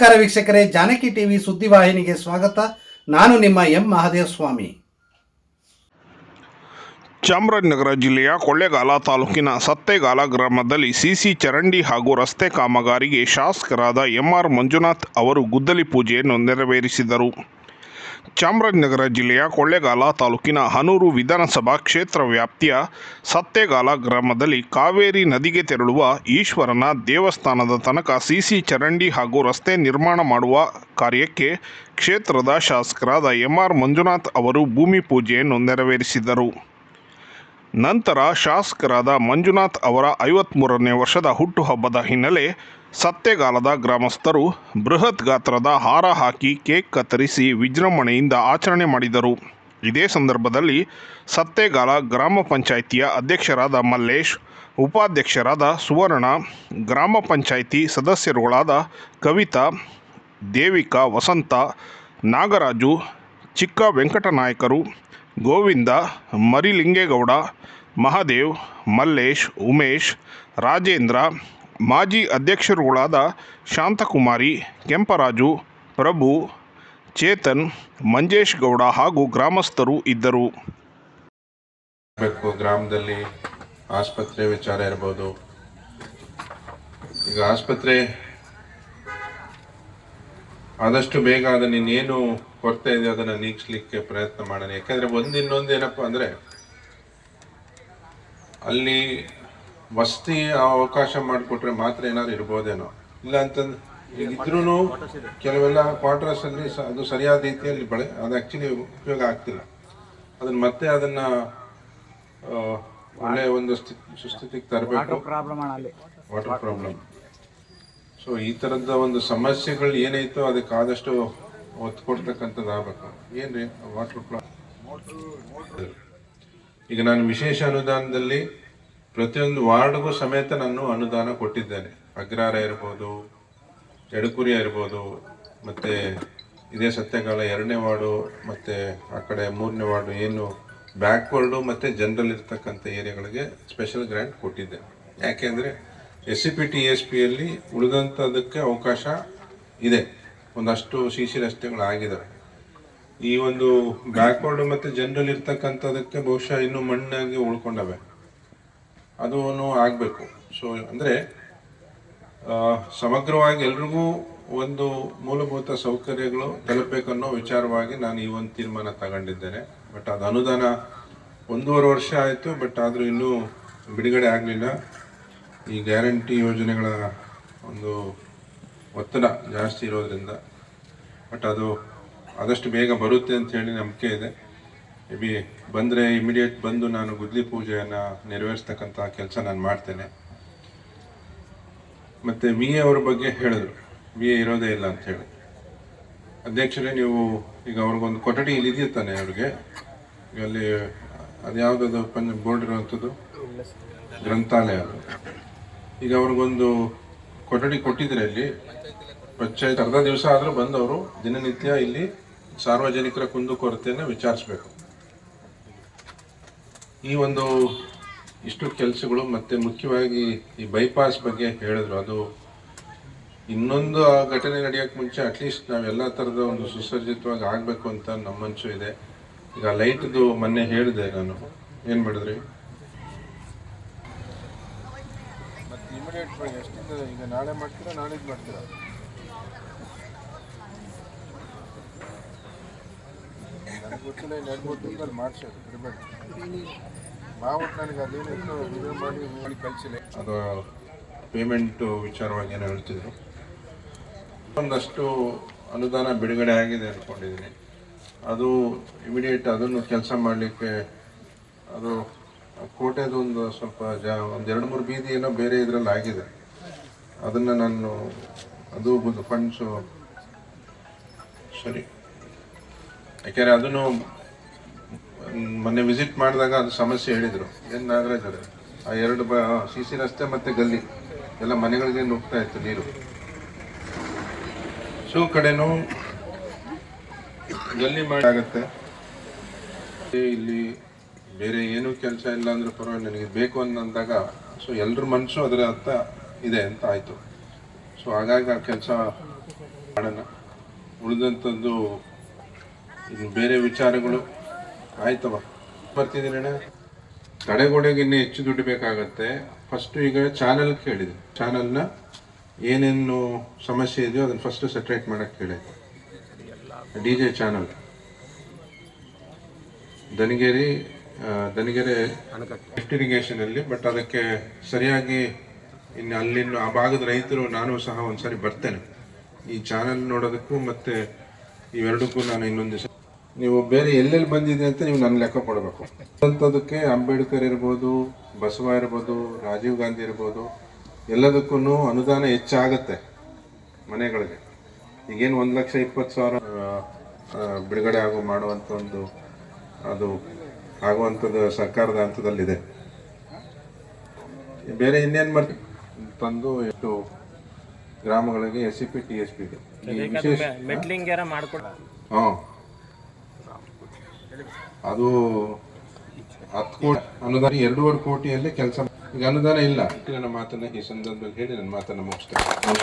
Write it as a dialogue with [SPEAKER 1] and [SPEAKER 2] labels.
[SPEAKER 1] ನಮಸ್ಕಾರ ವೀಕ್ಷಕರೇ, ಜಾನಕಿ ಟಿವಿ ಸುದ್ದಿವಾಹಿನಿಗೆ ಸ್ವಾಗತ. ನಾನು ನಿಮ್ಮ ಎಂ ಮಹಾದೇವ ಸ್ವಾಮಿ
[SPEAKER 2] ಚಾಮರಾಜನಗರ ಜಿಲ್ಲೆಯ ಕೊಳ್ಳೇಗಾಲ ತಾಲೂಕಿನ ಸತ್ತೇಗಾಲ ಗ್ರಾಮದಲ್ಲಿ ಸಿಸಿ ಚರಂಡಿ ಹಾಗೂ ರಸ್ತೆ ಕಾಮಗಾರಿಗೆ ಶಾಸಕರಾದ ಎಂಆರ್ ಮಂಜುನಾಥ್ ಅವರು ಗುದ್ದಲಿ ಪೂಜೆಯನ್ನು ನೆರವೇರಿಸಿದರು. ಚಾಮರಾಜನಗರ ಜಿಲ್ಲೆಯ ಕೊಳ್ಳೇಗಾಲ ತಾಲೂಕಿನ ಹನೂರು ವಿಧಾನಸಭಾ ಕ್ಷೇತ್ರ ವ್ಯಾಪ್ತಿಯ ಸತ್ತೇಗಾಲ ಗ್ರಾಮದಲ್ಲಿ ಕಾವೇರಿ ನದಿಗೆ ತೆರಳುವ ಈಶ್ವರನ ದೇವಸ್ಥಾನದ ತನಕ ಸಿಸಿ ಚರಂಡಿ ಹಾಗೂ ರಸ್ತೆ ನಿರ್ಮಾಣ ಮಾಡುವ ಕಾರ್ಯಕ್ಕೆ ಕ್ಷೇತ್ರದ ಶಾಸಕರಾದ ಎಂಆರ್ ಮಂಜುನಾಥ್ ಅವರು ಭೂಮಿ ಪೂಜೆಯನ್ನು ನೆರವೇರಿಸಿದರು. ನಂತರ ಶಾಸಕರಾದ ಮಂಜುನಾಥ್ ಅವರ ಐವತ್ತ್ಮೂರನೇ ವರ್ಷದ ಹುಟ್ಟುಹಬ್ಬದ ಹಿನ್ನೆಲೆ ಸತ್ತೆಗಾಲದ ಗ್ರಾಮಸ್ಥರು ಬೃಹತ್ ಗಾತ್ರದ ಹಾರ ಹಾಕಿ ಕೇಕ್ ಕತ್ತರಿಸಿ ವಿಜೃಂಭಣೆಯಿಂದ ಆಚರಣೆ ಮಾಡಿದರು. ಇದೇ ಸಂದರ್ಭದಲ್ಲಿ ಸತ್ತೆಗಾಲ ಗ್ರಾಮ ಪಂಚಾಯಿತಿಯ ಅಧ್ಯಕ್ಷರಾದ ಮಲ್ಲೇಶ್, ಉಪಾಧ್ಯಕ್ಷರಾದ ಸುವರ್ಣ, ಗ್ರಾಮ ಪಂಚಾಯಿತಿ ಸದಸ್ಯರುಗಳಾದ ಕವಿತಾ, ದೇವಿಕಾ ವಸಂತ, ನಾಗರಾಜು, ಚಿಕ್ಕ ವೆಂಕಟನಾಯಕರು, ಗೋವಿಂದ, ಮರಿಲಿಂಗೇಗೌಡ, ಮಹಾದೇವ್, ಮಲ್ಲೇಶ್, ಉಮೇಶ್, ರಾಜೇಂದ್ರ ಮಾಜಿ ಅಧ್ಯಕ್ಷರುಗಳಾದ ಶಾಂತಕುಮಾರಿ, ಕೆಂಪರಾಜು, ಪ್ರಭು, ಚೇತನ್, ಮಂಜೇಶ್ ಗೌಡ ಹಾಗೂ ಗ್ರಾಮಸ್ಥರು ಇದ್ದರು.
[SPEAKER 3] ಗ್ರಾಮದಲ್ಲಿ ಆಸ್ಪತ್ರೆ ವಿಚಾರ ಇರ್ಬೋದು. ಈಗ ಆಸ್ಪತ್ರೆ ಆದಷ್ಟು ಬೇಗ ಅದನ್ನ ಇನ್ನೇನು ಕೊರತೆ ಇದೆ ಅದನ್ನ ನೀಗಿಸ್ಲಿಕ್ಕೆ ಪ್ರಯತ್ನ ಮಾಡೋಣ. ಯಾಕಂದ್ರೆ ಒಂದಿನ್ನೊಂದು ಏನಪ್ಪಾ ಅಂದ್ರೆ ಅಲ್ಲಿ ವಸತಿ ಅವಕಾಶ ಮಾಡಿಕೊಟ್ರೆ ಮಾತ್ರ ಏನಾದ್ರು ಇರ್ಬೋದೇನೋ. ಇಲ್ಲ ಅಂತಂದ್ರೆ ಈಗ ಇದ್ರೂ ಕೆಲವೆಲ್ಲ ಕ್ವಾರ್ಟರ್ಸ್ ಅಲ್ಲಿ ಸ- ಅದು ಸರಿಯಾದ ರೀತಿಯಲ್ಲಿ ಬಳೆ ಅದು ಆಕ್ಚುಲಿ ಉಪಯೋಗ ಆಗ್ತಿಲ್ಲ. ಅದನ್ನ ಮತ್ತೆ ಅದನ್ನ ಒಳ್ಳೆ ಒಂದು ಸ್ಥಿ- ಸುಸ್ಥಿತಿಗೆ ತರಬೇಕು. ವಾಟರ್ ಪ್ರಾಬ್ಲಮ್ ಸೊ ಈ ತರದ ಒಂದು ಸಮಸ್ಯೆಗಳು ಏನೈತೋ ಅದಕ್ಕೆ ಆದಷ್ಟು ಒತ್ತು ಕೊಡ್ತಕ್ಕಂಥದ್ದು ಆಗ್ಬೇಕು. ಏನ್ರಿ? ವಾಟರ್ ಪ್ರಾಬ್ಲಮ್ ಈಗ ನಾನು ವಿಶೇಷ ಅನುದಾನದಲ್ಲಿ ಪ್ರತಿಯೊಂದು ವಾರ್ಡ್ಗೂ ಸಮೇತ ನಾನು ಅನುದಾನ ಕೊಟ್ಟಿದ್ದೇನೆ. ಅಗ್ರಾರ ಇರ್ಬೋದು ಎಡಕುರಿ ಇರ್ಬೋದು, ಮತ್ತು ಇದೇ ಸತ್ಯಕಾಲ ಎರಡನೇ ವಾರ್ಡು, ಮತ್ತು ಆ ಕಡೆ ಮೂರನೇ ವಾರ್ಡು, ಏನು ಬ್ಯಾಕ್ವರ್ಡು ಮತ್ತು ಜನರಲ್ ಇರ್ತಕ್ಕಂಥ ಏರಿಯಾಗಳಿಗೆ ಸ್ಪೆಷಲ್ ಗ್ರ್ಯಾಂಟ್ ಕೊಟ್ಟಿದ್ದೆ ಯಾಕೆಂದರೆ S C P T S ಪಿಯಲ್ಲಿ ಉಳಿದಂಥದಕ್ಕೆ ಅವಕಾಶ ಇದೆ. ಒಂದಷ್ಟು ಸಿ ಸಿ ರಸ್ತೆಗಳು ಆಗಿದ್ದಾವೆ ಈ ಒಂದು ಬ್ಯಾಕ್ವರ್ಡು ಮತ್ತು ಜನರಲ್ ಇರ್ತಕ್ಕಂಥದಕ್ಕೆ ಬಹುಶಃ ಇನ್ನೂ ಮಣ್ಣಾಗಿ ಉಳ್ಕೊಂಡವೆ. ಅದೂ ಆಗಬೇಕು. ಸೊ ಅಂದರೆ ಸಮಗ್ರವಾಗಿ ಎಲ್ರಿಗೂ ಒಂದು ಮೂಲಭೂತ ಸೌಕರ್ಯಗಳು ತಲುಪಬೇಕನ್ನೋ ವಿಚಾರವಾಗಿ ನಾನು ಈ ಒಂದು ತೀರ್ಮಾನ ತಗೊಂಡಿದ್ದೇನೆ. ಬಟ್ ಅದು ಅನುದಾನ ಒಂದೂವರೆ ವರ್ಷ ಆಯಿತು ಬಟ್ ಆದರೂ ಇನ್ನೂ ಬಿಡುಗಡೆ ಆಗಲಿಲ್ಲ. ಈ ಗ್ಯಾರಂಟಿ ಯೋಜನೆಗಳ ಒಂದು ಒತ್ತಡ ಜಾಸ್ತಿ ಇರೋದರಿಂದ ಬಟ್ ಅದು ಆದಷ್ಟು ಬೇಗ ಬರುತ್ತೆ ಅಂತ ಹೇಳಿ ನಂಬಿಕೆ ಇದೆ. ಮೇ ಬಿ ಬಂದರೆ ಇಮಿಡಿಯೇಟ್ ಬಂದು ನಾನು ಗುದ್ಲಿ ಪೂಜೆಯನ್ನು ನೆರವೇರಿಸ್ತಕ್ಕಂಥ ಕೆಲಸ ನಾನು ಮಾಡ್ತೇನೆ. ಮತ್ತು ಮಿ ಎ ಅವ್ರ ಬಗ್ಗೆ ಹೇಳಿದ್ರು. ಮಿ ಎ ಇರೋದೇ ಇಲ್ಲ ಅಂತ ಹೇಳಿ. ಅಧ್ಯಕ್ಷರೇ, ನೀವು ಈಗ ಅವ್ರಿಗೊಂದು ಕೊಠಡಿ ಇಲ್ಲಿ ಇದೆಯಾ ತಾನೆ ಅವ್ರಿಗೆ? ಅಲ್ಲಿ ಅದ್ಯಾವುದದು ಪಂಚ ಬೋರ್ಡ್ ಇರುವಂಥದ್ದು? ಗ್ರಂಥಾಲಯ ಅದು. ಈಗ ಅವ್ರಿಗೊಂದು ಕೊಠಡಿ ಕೊಟ್ಟಿದ್ರೆ ಇಲ್ಲಿ ಪಂಚಾಯತ್ ಅರ್ಧ ದಿವಸ ಆದರೂ ಬಂದವರು ದಿನನಿತ್ಯ ಇಲ್ಲಿ ಸಾರ್ವಜನಿಕರ ಕುಂದುಕೊರತೆಯನ್ನು ವಿಚಾರಿಸ್ಬೇಕು. ಈ ಒಂದು ಇಷ್ಟು ಕೆಲಸಗಳು ಮತ್ತೆ ಮುಖ್ಯವಾಗಿ ಈ ಬೈಪಾಸ್ ಬಗ್ಗೆ ಹೇಳಿದ್ರು. ಅದು ಇನ್ನೊಂದು ಆ ಘಟನೆ ನಡೆಯೋಕೆ ಮುಂಚೆ ಅಟ್ಲೀಸ್ಟ್ ನಾವೆಲ್ಲ ಥರದ ಒಂದು ಸುಸಜ್ಜಿತವಾಗಿ ಆಗಬೇಕು ಅಂತ ನಮ್ಮ ಇದೆ. ಈಗ ಲೈಟ್ದು ಮೊನ್ನೆ ಹೇಳಿದೆ ನಾನು. ಏನು ಮಾಡಿದ್ರಿ? ಇಮಿಡಿಯೇಟ್ ಈಗ ನಾಳೆ ಮಾಡ್ತೀರಾ ನಾಳೆ ಮಾಡ್ತೀರಾ? ನನಗೆ ಗೊತ್ತಿಲ್ಲ ಎರಡು ಮೂರು ಮಾಡಿಸೋದು ನನಗೆ ಅದೇನಿತ್ತು ಮಾಡಿ ಮಾಡಿ ಅದು ಪೇಮೆಂಟು ವಿಚಾರವಾಗಿ ಏನೋ ಹೇಳ್ತಿದ್ರು. ಒಂದಷ್ಟು ಅನುದಾನ ಬಿಡುಗಡೆ ಆಗಿದೆ ಅಂದ್ಕೊಂಡಿದ್ದೀನಿ ಅದು ಇಮಿಡಿಯೇಟ್ ಅದನ್ನು ಕೆಲಸ ಮಾಡಲಿಕ್ಕೆ ಅದು ಕೋಟೆದೊಂದು ಸ್ವಲ್ಪ ಜಾ, ಒಂದು ಎರಡು ಮೂರು ಬೀದಿ ಏನೋ ಬೇರೆ ಇದರಲ್ಲಿ ಆಗಿದೆ. ಅದನ್ನು ನಾನು, ಅದು ಫಂಡ್ಸು ಸರಿ. ಯಾಕೆಂದರೆ ಅದನ್ನು ಮೊನ್ನೆ ವಿಸಿಟ್ ಮಾಡಿದಾಗ ಅದು ಸಮಸ್ಯೆ ಹೇಳಿದರು. ಏನು ನಾಗರಾಜ್ ಆ ಎರಡು ಬ ಸಿ ಸಿ ರಸ್ತೆ ಮತ್ತು ಗಲ್ಲಿ, ಎಲ್ಲ ಮನೆಗಳಿಗೆ ನುಗ್ತಾ ಇತ್ತು ನೀರು. ಸೊ ಕಡೆನೂ ಗಲ್ಲಿ ಮಾಡಾಗತ್ತೆ ಇಲ್ಲಿ ಬೇರೆ ಏನೂ ಕೆಲಸ ಇಲ್ಲ ಅಂದ್ರೆ ಪರವಾಗಿಲ್ಲ, ನನಗೆ ಬೇಕು ಅನ್ನಂದಾಗ, ಸೊ ಎಲ್ಲರ ಮನಸ್ಸು ಅದರ ಅರ್ಥ ಇದೆ ಅಂತ ಆಯಿತು. ಸೊ, ಹಾಗಾಗಿ ಆ ಕೆಲಸ ಮಾಡೋಣ. ಉಳಿದಂಥದ್ದು ಇನ್ನು ಬೇರೆ ವಿಚಾರಗಳು ಆಯ್ತವ? ಬರ್ತಿದ್ದೀನಿ ತಡೆಗೋಡೆಗೆ ಇನ್ನೂ ಹೆಚ್ಚು ದುಡ್ಡು ಬೇಕಾಗತ್ತೆ. ಫಸ್ಟು ಈಗ ಚಾನಲ್ ಕೇಳಿದೆ. ಚಾನಲ್ನ ಏನೇನು ಸಮಸ್ಯೆ ಇದೆಯೋ ಅದನ್ನು ಫಸ್ಟು ಸೆಟ್ರೇಟ್ ಮಾಡೋಕ್ಕೆ ಕೇಳಿ. ಡಿ ಜೆ ಚಾನಲ್ ದನಿಗೇರಿ ದನಗೆರೆ ಲಿಫ್ಟ್ ಇರಿಗೇಷನಲ್ಲಿ ಬಟ್ ಅದಕ್ಕೆ ಸರಿಯಾಗಿ ಇನ್ನು ಅಲ್ಲಿನ ಆ ಭಾಗದ ರೈತರು ನಾನು ಸಹ ಒಂದ್ಸರಿ ಬರ್ತೇನೆ. ಈ ಚಾನಲ್ ನೋಡೋದಕ್ಕೂ ಮತ್ತೆ ಇವೆರಡಕ್ಕೂ ನಾನು ಇನ್ನೊಂದು ದಿವಸ ನೀವು ಬೇರೆ ಎಲ್ಲೆಲ್ಲಿ ಬಂದಿದೆ ಅಂತ ನೀವು ನನ್ನ ಲೆಕ್ಕ ಕೊಡಬೇಕು. ಅಂಥದಕ್ಕೆ ಅಂಬೇಡ್ಕರ್ ಇರ್ಬೋದು ಬಸವ ಇರ್ಬೋದು ರಾಜೀವ್ ಗಾಂಧಿ ಇರ್ಬೋದು ಎಲ್ಲದಕ್ಕೂ ಅನುದಾನ ಹೆಚ್ಚಾಗತ್ತೆ ಮನೆಗಳಿಗೆ. ಈಗೇನು ಒಂದು ಲಕ್ಷ ಇಪ್ಪತ್ತು ಸಾವಿರ ಬಿಡುಗಡೆ ಆಗೋ ಮಾಡುವಂಥ ಒಂದು ಅದು ಆಗುವಂಥದ್ದು ಸರ್ಕಾರದ ಹಂತದಲ್ಲಿದೆ. ಬೇರೆ ಇನ್ನೇನು ಮಾಡ್ತೀವಿ ತಂದು ಎಷ್ಟು ಗ್ರಾಮಗಳಿಗೆ S C P T S P
[SPEAKER 4] ಇದೆ
[SPEAKER 3] ಹಾಂ. ಅದು ಹತ್ತು ಕೋಟಿ ಅನುದಾನ, ಎರಡೂವರೆ ಕೋಟಿಯಲ್ಲಿ ಕೆಲಸ ಈಗ ಅನುದಾನ ಇಲ್ಲ. ನನ್ನ ಮಾತನ್ನ ಈ ಸಂದರ್ಭದಲ್ಲಿ ಹೇಳಿ, ನನ್ನ ಮಾತನ್ನ ಮುಗಿಸ್ತೇನೆ.